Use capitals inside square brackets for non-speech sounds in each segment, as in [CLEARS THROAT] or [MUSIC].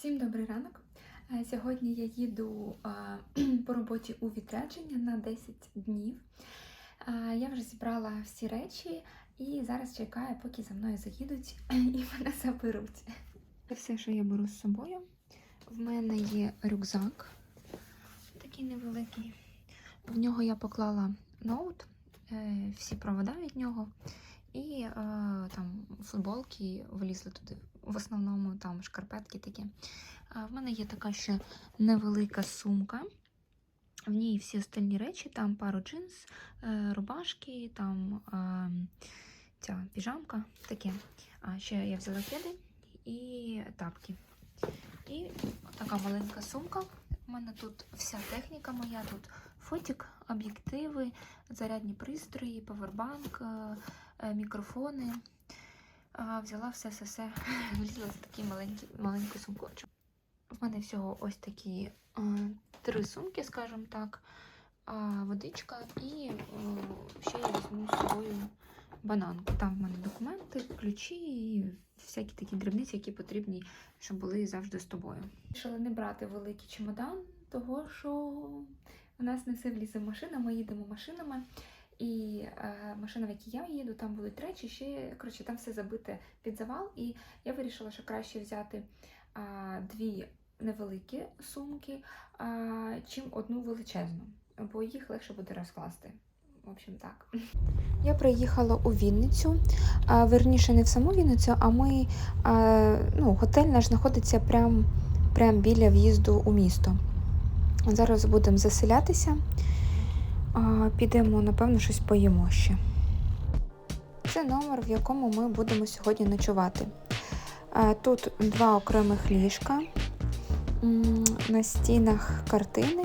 Всім добрий ранок. Е, Сьогодні я їду [CLEARS THROAT] по роботі у відрядження на 10 днів. Я вже зібрала всі речі і зараз чекаю, поки за мною заїдуть [CLEARS THROAT] і мене заберуть. Все, що я беру з собою. В мене є рюкзак, такий невеликий. В нього я поклала ноут, е, всі провода від нього. І е, там футболки влізли туди. В основному там шкарпетки такі. А в мене є така ще невелика сумка. В ній всі остальні речі, там пару джинс, е, рубашки, там е, ця піжамка, таке. А ще я взяла кеди і тапки. І така маленька сумка. У мене тут вся техніка моя, тут фотик, об'єктиви, зарядні пристрої, павербанк, е, мікрофони. А, Взяла все-все-все, [LAUGHS] влізла в такий маленький, маленький сумкочок. В мене всього ось такі а, три сумки, скажімо так, а, водичка і о, ще я візьму з собою бананку. Там в мене документи, ключі і всякі такі дрібниці, які потрібні, щоб були завжди з тобою. Вирішила не брати великий чемодан, того що у нас не все влізе в машину, ми їдемо машинами. І е, машина, в якій я їду, там будуть речі, ще коротше, там все забите під завал. І я вирішила, що краще взяти а, дві невеликі сумки, а, чим одну величезну, бо їх легше буде розкласти. В общем, так. Я приїхала у Вінницю, а, верніше не в саму Вінницю, а ми а, ну, готель наш знаходиться прямо прям біля в'їзду у місто. Зараз будемо заселятися. А, Підемо, напевно, щось поїмо ще. Це номер, в якому ми будемо сьогодні ночувати. А, Тут два окремих ліжка, на стінах картини,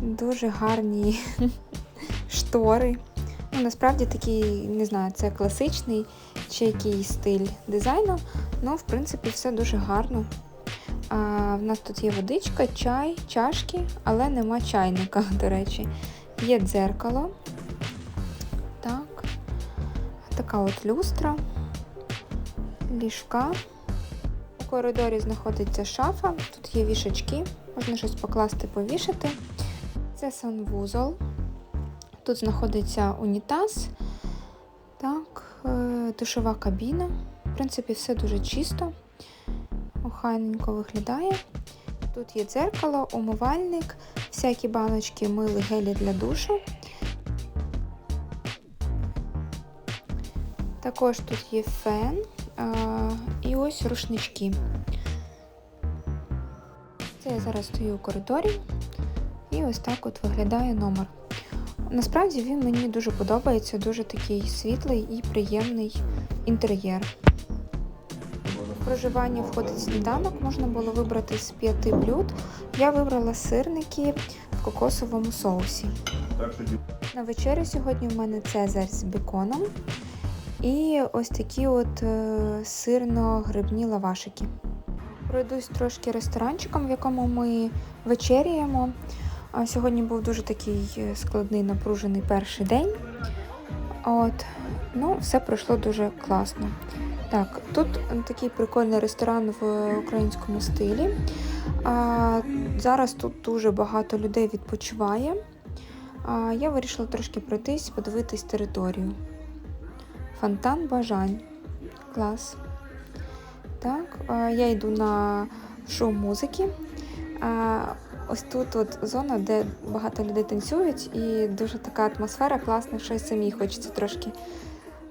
дуже гарні [LAUGHS] штори. Ну, насправді такий, не знаю, це класичний чи який стиль дизайну. Ну, в принципі, все дуже гарно. А, в нас тут є водичка, чай, чашки, але нема чайника, [LAUGHS] до речі. Є дзеркало. Так. Така от люстра, ліжка. У коридорі знаходиться шафа, тут є вішачки, можна щось покласти, повішати. Це санвузол. Тут знаходиться унітаз, так, е, душова кабіна. В принципі, все дуже чисто, охайненько виглядає. Тут є дзеркало, умивальник, всякі баночки мили гелі для душу. Також тут є фен і ось рушнички. Це я зараз стою у коридорі і ось так от виглядає номер. Насправді він мені дуже подобається, дуже такий світлий і приємний інтер'єр. В проживання входить сніданок, можна було вибрати з п'яти блюд. Я вибрала сирники в кокосовому соусі. На вечерю сьогодні в мене цезарь з беконом і ось такі от е, сирно-грибні лавашики. Пройдусь трошки ресторанчиком, в якому ми вечеряємо. Сьогодні був дуже такий е, складний, напружений перший день. От. Ну, все пройшло дуже класно. Так, тут такий прикольний ресторан в українському стилі. А, зараз тут дуже багато людей відпочиває. А, я вирішила трошки пройтись, подивитись територію. Фонтан бажань. Клас. Так, а, я йду на шоу музики. А, ось тут от зона, де багато людей танцюють, і дуже така атмосфера класна, що й самі хочеться трошки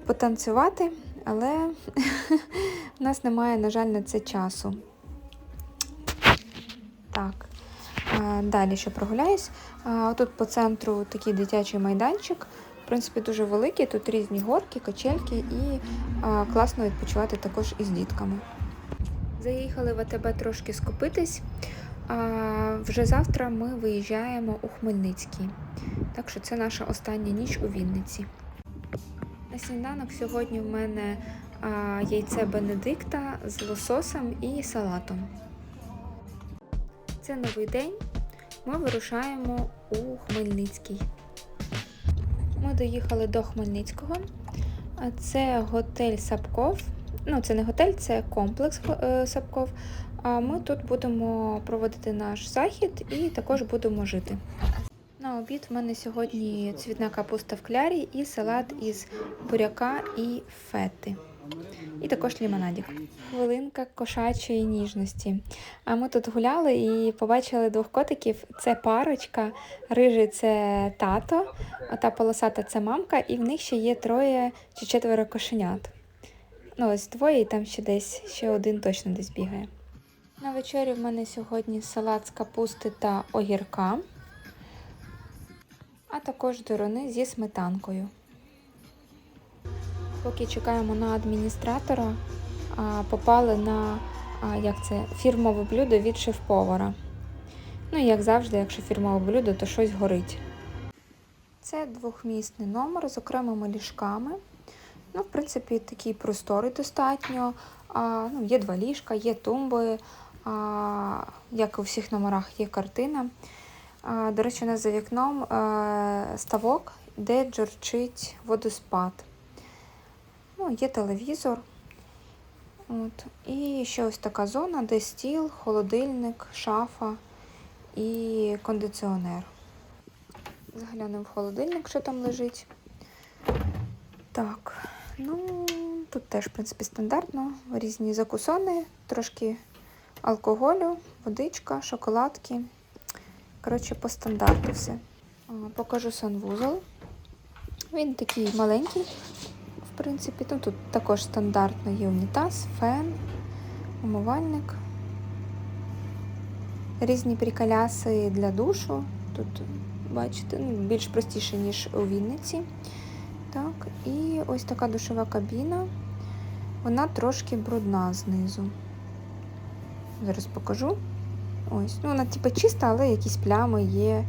потанцювати, але [LAUGHS] в нас немає, на жаль, на це часу. Так, далі ще прогуляюсь. А, Тут по центру такий дитячий майданчик. В принципі, дуже великий, тут різні горки, качельки і класно відпочивати також із дітками. Заїхали в АТБ трошки скупитись. А вже завтра ми виїжджаємо у Хмельницький. Так що це наша остання ніч у Вінниці. На сніданок сьогодні в мене а, яйце Бенедикта з лососем і салатом. Це новий день. Ми вирушаємо у Хмельницький. Ми доїхали до Хмельницького. Це готель Сапков. Ну, це не готель, це комплекс е, Сапков. А ми тут будемо проводити наш захід і також будемо жити. Обід в мене сьогодні цвітна капуста в клярі і салат із буряка і фети. І також лімонадик. Хвилинка кошачої ніжності. А ми тут гуляли і побачили двох котиків. Це парочка, рижий це тато, а та полосата це мамка, і в них ще є троє чи четверо кошенят. Ну, ось двоє, і там ще десь ще один точно десь бігає. На вечері в мене сьогодні салат з капусти та огірка, а також дорони зі сметанкою. Поки чекаємо на адміністратора, попали на як це, фірмове блюдо від шеф-повара. Ну і як завжди, якщо фірмове блюдо, то щось горить. Це двохмісний номер з окремими ліжками. Ну, в принципі, такий просторий достатньо. А, ну, є два ліжка, є тумби, а, як у всіх номерах є картина. До речі, у нас за вікном ставок, де джорчить водоспад. Ну, є телевізор. От. І ще ось така зона, де стіл, холодильник, шафа і кондиціонер. Заглянемо в холодильник, що там лежить. Так, ну, тут теж, в принципі, стандартно. Різні закусони, трошки алкоголю, водичка, шоколадки. Коротше, по стандарту все. Покажу санвузол. Він такий маленький, в принципі. Ну, тут також стандартно є унітаз, фен, умивальник. Різні приколяси для душу. Тут, бачите, ну, більш простіше, ніж у Вінниці. Так, і ось така душова кабіна. Вона трошки брудна знизу. Зараз покажу. Ось, ну вона типу чиста, але якісь плями є.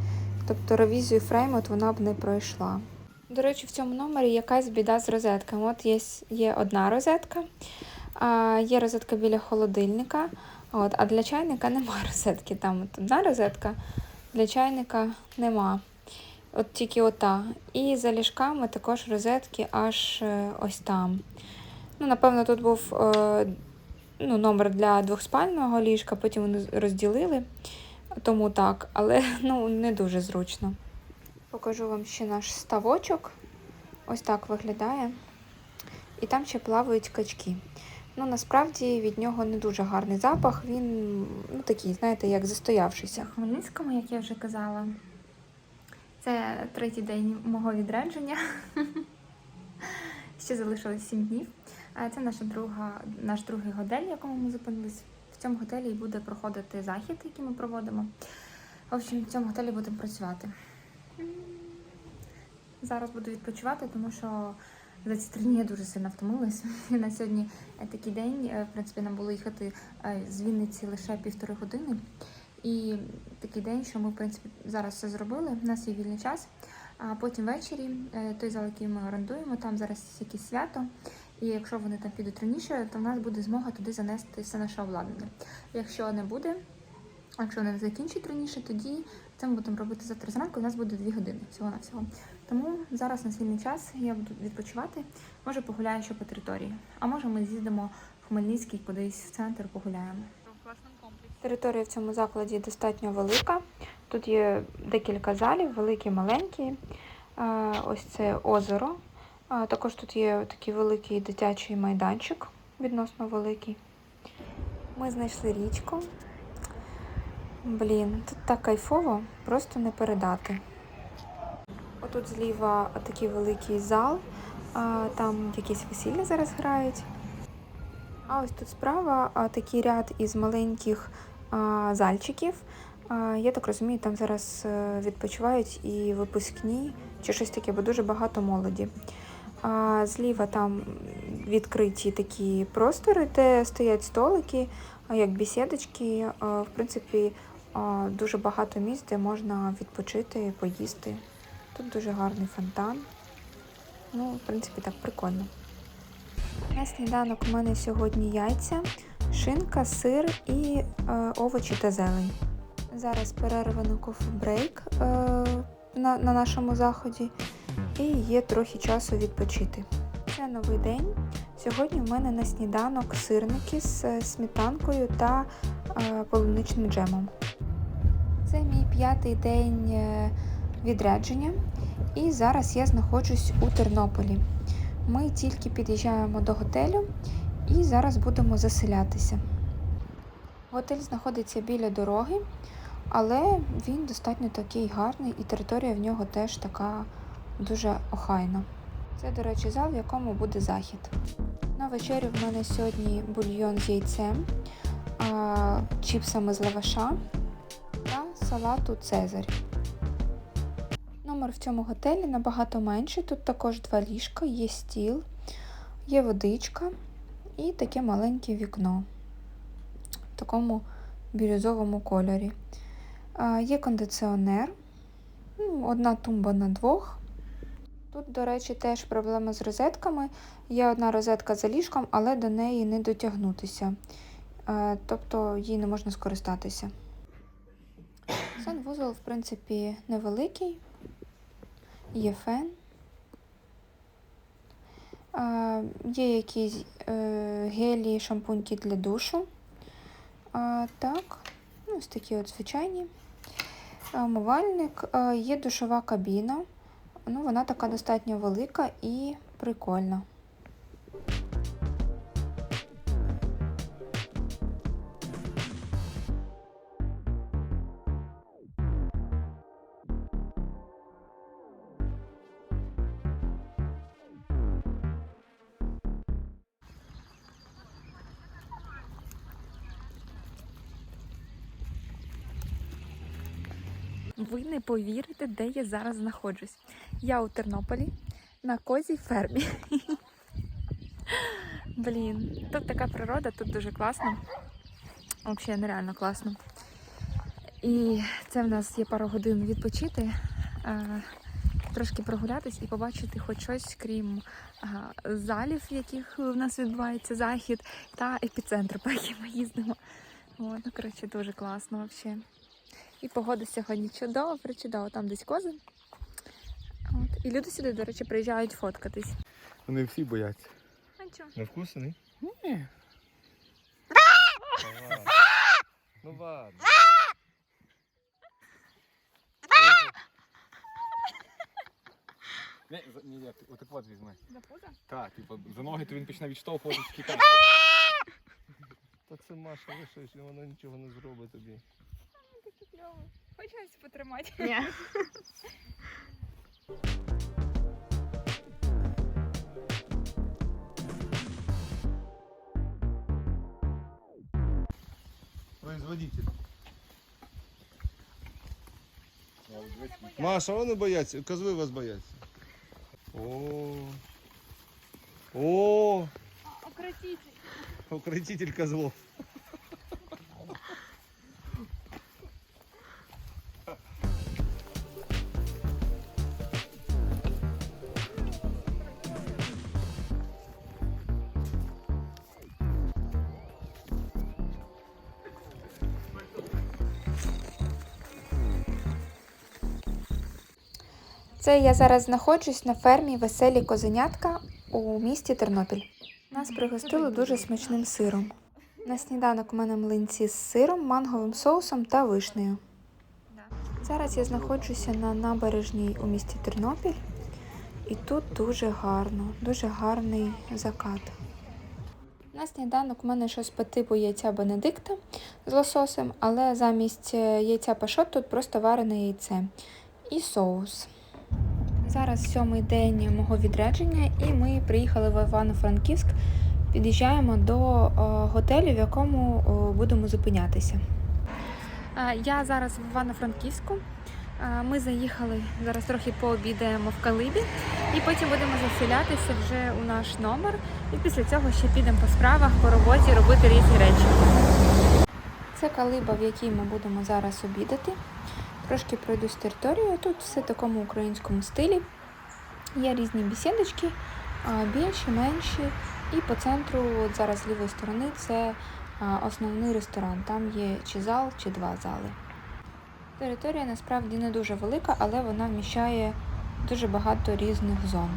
Тобто ревізію фрейму вона б не пройшла. До речі, в цьому номері якась біда з розетками. От є, є одна розетка, а є розетка біля холодильника, от, а для чайника немає [LAUGHS] розетки. Там от одна розетка, для чайника нема. От тільки ота. І за ліжками також розетки аж е, ось там. Ну, напевно, тут був е, ну, номер для двохспального ліжка, потім вони розділили, тому так, але [LAUGHS] ну, не дуже зручно. Покажу вам ще наш ставочок. Ось так виглядає. І там ще плавають качки. Ну, насправді від нього не дуже гарний запах. Він ну, такий, знаєте, як застоявшийся. В Хмельницькому, як я вже казала, це третій день мого відрядження. [LAUGHS] Ще залишилось 7 днів. Це наша друга, наш другий готель, в якому ми зупинились. В цьому готелі буде проходити захід, який ми проводимо. В общем, в цьому готелі будемо працювати. Зараз буду відпочивати, тому що за ці три дні я дуже сильно втомилась. На сьогодні е, такий день. е, В принципі, нам було їхати е, з Вінниці лише півтори години. І такий день, що ми, в принципі, зараз все зробили. У нас є вільний час. А потім ввечері той зал, який ми орендуємо, там зараз якесь свято. І якщо вони там підуть раніше, то в нас буде змога туди занести все наше обладнання. Якщо не буде, якщо вони закінчать раніше, тоді це ми будемо робити завтра зранку. У нас буде дві години всього на всього. Тому зараз на свільний час я буду відпочивати. Може погуляю ще по території. А може ми з'їдемо в Хмельницький кудись в центр погуляємо. Територія в цьому закладі достатньо велика. Тут є декілька залів, великі, маленькі. Е, Ось це озеро. Також тут є такий великий дитячий майданчик, відносно великий. Ми знайшли річку. Блін, тут так кайфово, просто не передати. Отут зліва такий великий зал, там якісь весілля зараз грають. А ось тут справа такий ряд із маленьких зальчиків. Я так розумію, там зараз е, відпочивають і випускні, чи щось таке, бо дуже багато молоді. А зліва там відкриті такі простори, де стоять столики, як бесідочки. А, В принципі, дуже багато місць, де можна відпочити, поїсти. Тут дуже гарний фонтан. Ну, в принципі, так прикольно. На сніданок у мене сьогодні яйця, шинка, сир і е, овочі та зелень. Зараз перерва на кофе-брейк е, на, на нашому заході, і є трохи часу відпочити. Це новий день. Сьогодні в мене на сніданок сирники з е, сметанкою та е, полуничним джемом. Це мій п'ятий день е, відрядження, і зараз я знаходжусь у Тернополі. Ми тільки під'їжджаємо до готелю і зараз будемо заселятися. Готель знаходиться біля дороги, але він достатньо такий гарний, і територія в нього теж така дуже охайна. Це, до речі, зал, в якому буде захід. На вечерю в мене сьогодні бульйон з яйцем, чіпсами з лаваша та салату Цезарь. Номер в цьому готелі набагато менший. Тут також два ліжка, є стіл, є водичка і таке маленьке вікно в такому бірюзовому кольорі. Є кондиціонер, ну, одна тумба на двох. Тут, до речі, теж проблема з розетками. Є одна розетка за ліжком, але до неї не дотягнутися. Е, Тобто їй не можна скористатися. Санвузол, в принципі, невеликий. Є фен. Е, Є якісь е, гелі, шампуньки для душу. Так, ну, ось такі от звичайні. Умивальник, є душова кабіна. Ну, вона така достатньо велика і прикольна. Не повірите, де я зараз знаходжусь. Я у Тернополі на козій фермі. [LAUGHS] Блін, тут така природа, тут дуже класно. Взагалі нереально класно. І це в нас є пару годин відпочити, е, трошки прогулятись і побачити хоч щось, крім е, залів, в яких у нас відбувається захід, та епіцентр, [LAUGHS] по яким ми їздимо. От, ну, коротше, дуже класно взагалі. І погода сьогодні чудова, причудова, там десь кози. От. І люди сюди, до речі, приїжджають фоткатись. Вони всі бояться. А чого? На вкус? Ні. Ну ладно. Ні, за- ні, ні, отак от візьми. За пузо? Так, типу, за ноги то він почне відштовхувати тікати. [LAUGHS] Та це Маша лишиш, і вона нічого не зробить тобі. Кльовий. Хочеш потримати? Ні. [LAUGHS] Производитель. Маша, вони бояться, козли вас бояться. О. О, Укротитель. укротитель козлов. Це я зараз знаходжусь на фермі Веселі Козенятка у місті Тернопіль. Нас пригостили дуже смачним сиром. На сніданок у мене млинці з сиром, манговим соусом та вишнею. Зараз я знаходжуся на набережній у місті Тернопіль, і тут дуже гарно, дуже гарний закат. На сніданок у мене щось по типу яйця Бенедикта з лососем, але замість яйця пашот тут просто варене яйце і соус. Зараз сьомий день мого відрядження, і ми приїхали в Івано-Франківськ. Під'їжджаємо до е, готелю, в якому е, будемо зупинятися. Е, Я зараз в Івано-Франківську. Ми заїхали зараз трохи пообідаємо в Калибі, і потім будемо заселятися вже у наш номер. І після цього ще підемо по справах, по роботі, робити різні речі. Це калиба, в якій ми будемо зараз обідати. Трошки пройдусь територією. Тут все в такому українському стилі. Є різні бесідочки, а, більші, менші. І по центру, от зараз з лівої сторони, це основний ресторан. Там є чи зал, чи два зали. Територія насправді не дуже велика, але вона вміщає дуже багато різних зон.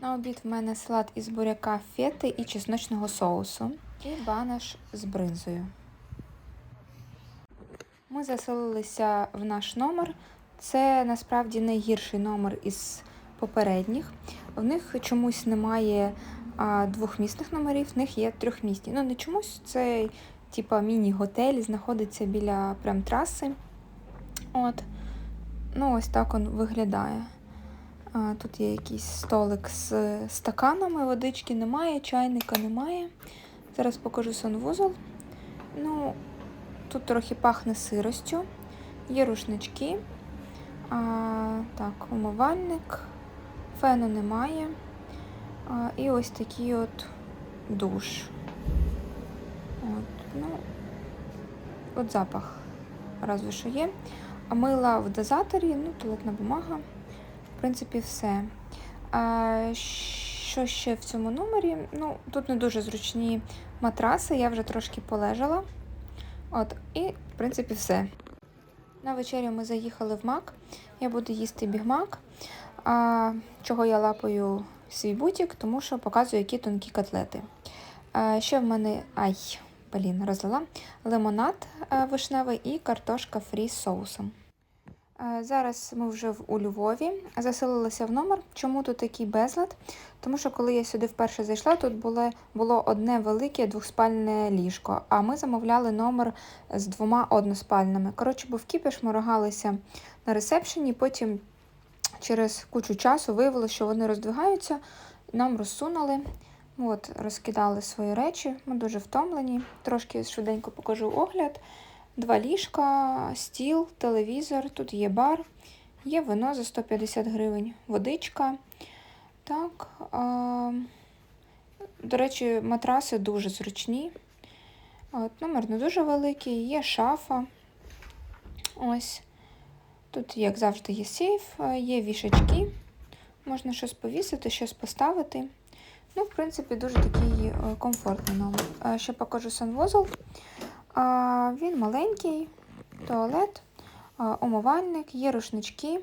На обід в мене салат із буряка фети і чесночного соусу. І банаш з бринзою. Ми заселилися в наш номер. Це насправді найгірший номер із попередніх. В них чомусь немає а, двохмісних номерів, в них є трьохмісні. Ну, не чомусь, це типа міні-готель, знаходиться біля прям траси. От. Ну, ось так він виглядає. А, Тут є якийсь столик з стаканами, водички немає, чайника немає. Зараз покажу санвузол. Ну, тут трохи пахне сиростю, є рушнички. А, так, умивальник, фену немає. А, і ось такий от душ. От, ну, от запах разве що є. А мила в дозаторі, ну, туалетна бумага. В принципі, все. А, що ще в цьому номері? Ну, тут не дуже зручні матраси, я вже трошки полежала. От, і, в принципі, все. На вечерю ми заїхали в Мак. Я буду їсти бігмак. А, чого я лапаю свій бутік, тому що показую, які тонкі котлети. А, ще в мене. Ай, блін, розлила. Лимонад а, вишневий і картошка фрі з соусом. Е, Зараз ми вже у Львові заселилися в номер. Чому тут такий безлад? Тому що коли я сюди вперше зайшла, тут було, було одне велике двохспальне ліжко, а ми замовляли номер з двома односпальними. Коротше, був кіпіш, ми рогалися на ресепшені, потім через кучу часу виявилося, що вони роздвигаються, нам розсунули. От, розкидали свої речі, ми дуже втомлені. Трошки швиденько покажу огляд. Два ліжка, стіл, телевізор, тут є бар, є вино за 150 гривень, водичка. Так, а, до речі, матраси дуже зручні. От, номер не дуже великий, є шафа. Ось. Тут, як завжди, є сейф, е, є вішачки. Можна щось повісити, щось поставити. Ну, в принципі, дуже такий е, комфортний номер. Е, Ще покажу санвузол. Він маленький, туалет, умивальник, є рушнички.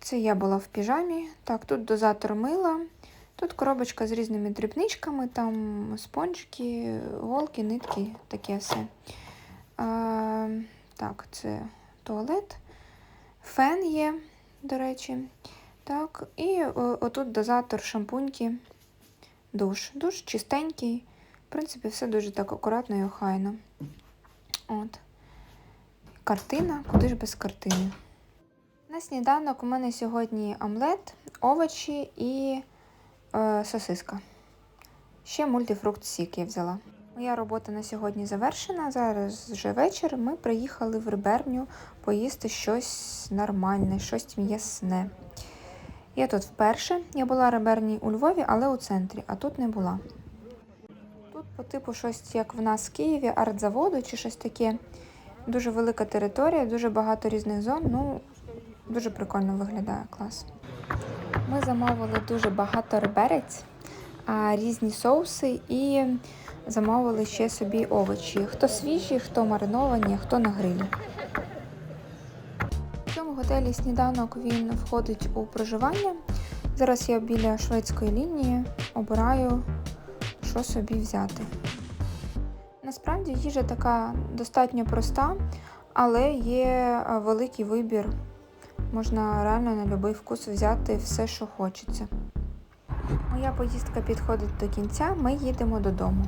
Це я була в піжамі. Так, тут дозатор мила. Тут коробочка з різними дрібничками, там спонжики, голки, нитки, таке все. А, так, це туалет. Фен є, до речі. Так, і о, отут дозатор шампуньки, душ. Душ чистенький. Принципі, все дуже так акуратно і охайно. От. Картина, куди ж без картини. На сніданок у мене сьогодні омлет, овочі і е, сосиска. Ще мультифрукт сік я взяла. Моя робота на сьогодні завершена. Зараз вже вечір. Ми приїхали в риберню поїсти щось нормальне, щось м'ясне. Я тут вперше. Я була в риберні у Львові, але у центрі, а тут не була. По типу щось, як в нас в Києві, артзаводу чи щось таке. Дуже велика територія, дуже багато різних зон. Ну, дуже прикольно виглядає клас. Ми замовили дуже багато реберець, різні соуси і замовили ще собі овочі. Хто свіжі, хто мариновані, хто на грилі. В цьому готелі сніданок він входить у проживання. Зараз я біля шведської лінії обираю, що собі взяти. Насправді їжа така достатньо проста, але є е, великий вибір. Можна реально на будь-який вкус взяти все, що хочеться. Моя поїздка підходить до кінця, ми їдемо додому.